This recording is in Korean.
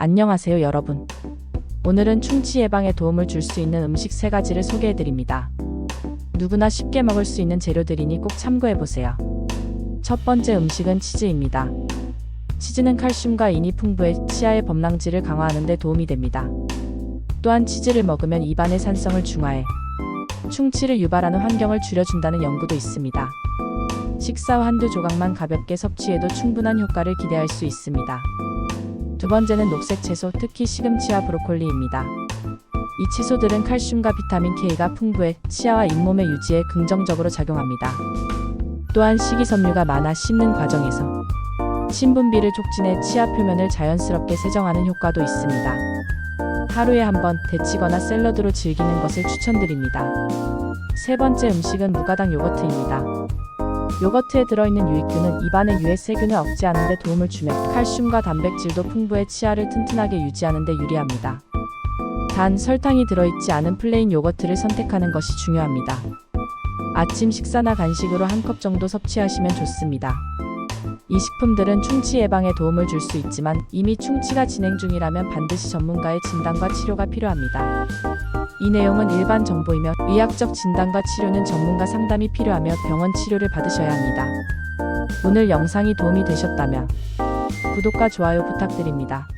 안녕하세요, 여러분. 오늘은 충치 예방에 도움을 줄 수 있는 음식 세 가지를 소개해 드립니다. 누구나 쉽게 먹을 수 있는 재료들이니 꼭 참고해 보세요. 첫 번째 음식은 치즈입니다. 치즈는 칼슘과 인이 풍부해 치아의 범랑질을 강화하는 데 도움이 됩니다. 또한 치즈를 먹으면 입안의 산성을 중화해 충치를 유발하는 환경을 줄여준다는 연구도 있습니다. 식사 후 한두 조각만 가볍게 섭취해도 충분한 효과를 기대할 수 있습니다. 두 번째는 녹색 채소, 특히 시금치와 브로콜리입니다. 이 채소들은 칼슘과 비타민 K가 풍부해 치아와 잇몸의 유지에 긍정적으로 작용합니다. 또한 식이섬유가 많아 씹는 과정에서 신분비를 촉진해 치아 표면을 자연스럽게 세정하는 효과도 있습니다. 하루에 한 번 데치거나 샐러드로 즐기는 것을 추천드립니다. 세 번째 음식은 무가당 요거트입니다. 요거트에 들어있는 유익균은 입안의 유해 세균을 억제하는 데 도움을 주며 칼슘과 단백질도 풍부해 치아를 튼튼하게 유지하는 데 유리합니다. 단 설탕이 들어있지 않은 플레인 요거트를 선택하는 것이 중요합니다. 아침 식사나 간식으로 한 컵 정도 섭취하시면 좋습니다. 이 식품들은 충치 예방에 도움을 줄 수 있지만 이미 충치가 진행 중이라면 반드시 전문가의 진단과 치료가 필요합니다. 이 내용은 일반 정보이며 의학적 진단과 치료는 전문가 상담이 필요하며 병원 치료를 받으셔야 합니다. 오늘 영상이 도움이 되셨다면 구독과 좋아요 부탁드립니다.